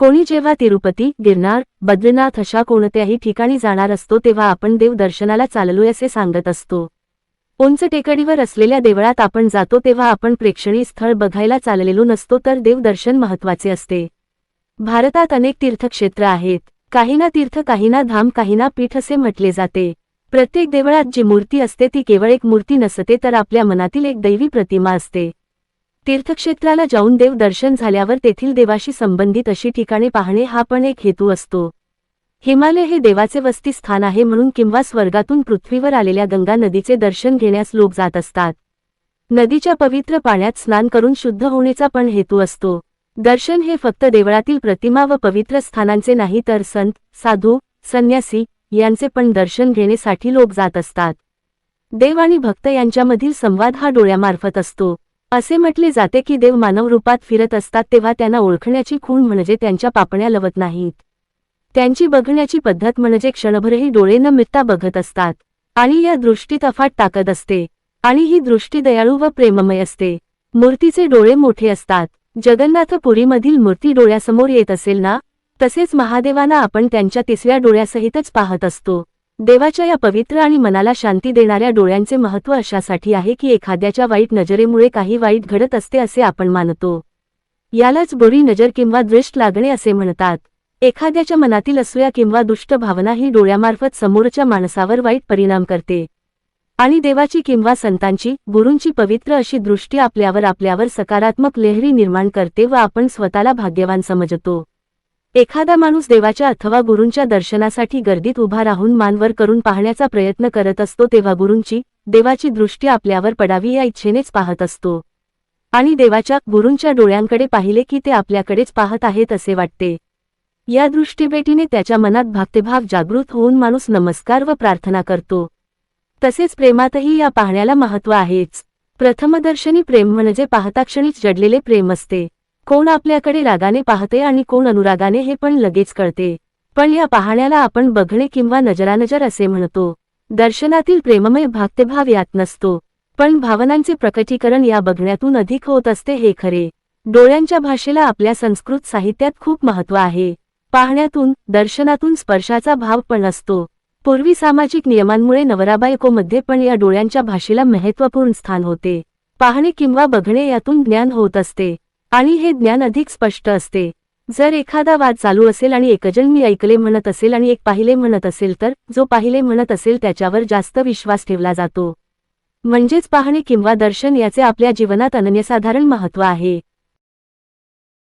कोणी जेव्हा तिरुपती गिरनार बद्रीनाथ अशा कोणत्याही ठिकाणी जाणार असतो तेव्हा आपण देव दर्शनाला चाललोय असे सांगत असतो. उंच टेकडीवर असलेल्या देवळात आपण जातो तेव्हा आपण प्रेक्षणीय स्थळ बघायला चाललेलो नसतो तर देवदर्शन महत्त्वाचे असते. भारतात अनेक तीर्थक्षेत्र आहेत. काहींना तीर्थ काहींना धाम काहींना पीठ असे म्हटले जाते. प्रत्येक देवळात जी मूर्ती असते ती केवळ एक मूर्ती नसते तर आपल्या मनातील एक दैवी प्रतिमा असते. तीर्थक्षेत्राला जाऊन देव दर्शन झाल्यावर तेथील देवाशी संबंधित अशी ठिकाणे पाहणे हा पण एक हेतू असतो. हिमालय हे देवाचे वस्ती स्थान आहे म्हणून किंवा स्वर्गातून पृथ्वीवर आलेल्या गंगा नदीचे दर्शन घेण्यास लोक जात असतात. नदीच्या पवित्र पाण्यात स्नान करून शुद्ध होण्याचा पण हेतू असतो. दर्शन हे फक्त देवळातील प्रतिमा व पवित्र स्थानांचे नाही तर संत साधू संन्यासी यांचे पण दर्शन घेण्यासाठी लोक जात असतात. देव आणि भक्त यांच्यामधील संवाद हा डोळ्यामार्फत असतो. असे म्हटले जाते की देव मानव रूपात फिरत असतात तेव्हा त्यांना ओळखण्याची खूण म्हणजे त्यांच्या पापण्या लवत नाहीत. त्यांची बघण्याची पद्धत म्हणजे क्षणभरही डोळे न मिटता बघत असतात. आणि या दृष्टीत अफाट ताकद असते. आणि ही दृष्टी दयाळू व प्रेममय असते. मूर्तीचे डोळे मोठे असतात. जगन्नाथपुरीमधील मूर्ती डोळ्यासमोर येत असेल ना? तसेच महादेवांना आपण त्यांच्या तिसऱ्या डोळ्यासहितच पाहत असतो. देवाच्या या पवित्र आणि मनाला शांती देणाऱ्या डोळ्यांचे महत्त्व अशासाठी आहे की एखाद्याच्या वाईट नजरेमुळे काही वाईट घडत असते असे आपण मानतो. यालाच बुरी नजर किंवा दृष्ट लागणे असे म्हणतात. एखाद्याच्या मनातील असूया किंवा दुष्ट भावना ही डोळ्यामार्फत समोरच्या माणसावर वाईट परिणाम करते. आणि देवाची किंवा संतांची गुरूंची पवित्र अशी दृष्टी आपल्यावर आपल्यावर सकारात्मक लेहरी निर्माण करते व आपण स्वतःला भाग्यवान समजतो. एखादा माणूस देवाच्या अथवा गुरूंच्या दर्शनासाठी गर्दीत उभा राहून मानवर करून पाहण्याचा प्रयत्न करत असतो तेव्हा गुरूंची देवाची दृष्टी आपल्यावर पडावी या इच्छेनेच पाहत असतो. आणि देवाच्या गुरूंच्या डोळ्यांकडे पाहिले की ते आपल्याकडेच पाहत आहेत असे वाटते. या दृष्टीभेटीने त्याच्या मनात भक्तिभाव जागृत होऊन माणूस नमस्कार व प्रार्थना करतो. तसेच प्रेमातही या पाहण्याला महत्त्व आहेच. प्रथमदर्शनी प्रेम म्हणजे पाहताक्षणीच जडलेले प्रेम असते. कोण आपल्याकडे रागाने पाहते आणि कोण अनुरागाने हे पण लगेच कळते. पण या पाहण्याला आपण बघणे किंवा नजरानजर असे म्हणतो. दर्शनातील प्रेममय भागतेभाव यात नसतो. पण भावनांचे प्रकटीकरण या बघण्यातून अधिक होत असते हे खरे. डोळ्यांच्या भाषेला आपल्या संस्कृत साहित्यात खूप महत्त्व आहे. पाहण्यातून दर्शनातून स्पर्शाचा भाव पण असतो. पूर्वी सामाजिक नियमांमुळे नवराबायकोमध्ये पण या डोळ्यांच्या भाषेला महत्त्वपूर्ण स्थान होते. पाहणे किंवा बघणे यातून ज्ञान होत असते. आणि हे ज्ञान अधिक स्पष्ट असते. जर एखादा वाद चालू असेल आणि एकजण मी ऐकले म्हणत असेल आणि एक पाहिले म्हणत असेल तर जो पाहिले म्हणत असेल त्याच्यावर जास्त विश्वास ठेवला जातो. म्हणजेच पाहणे किंवा दर्शन याचे आपल्या जीवनात अनन्यसाधारण महत्त्व आहे.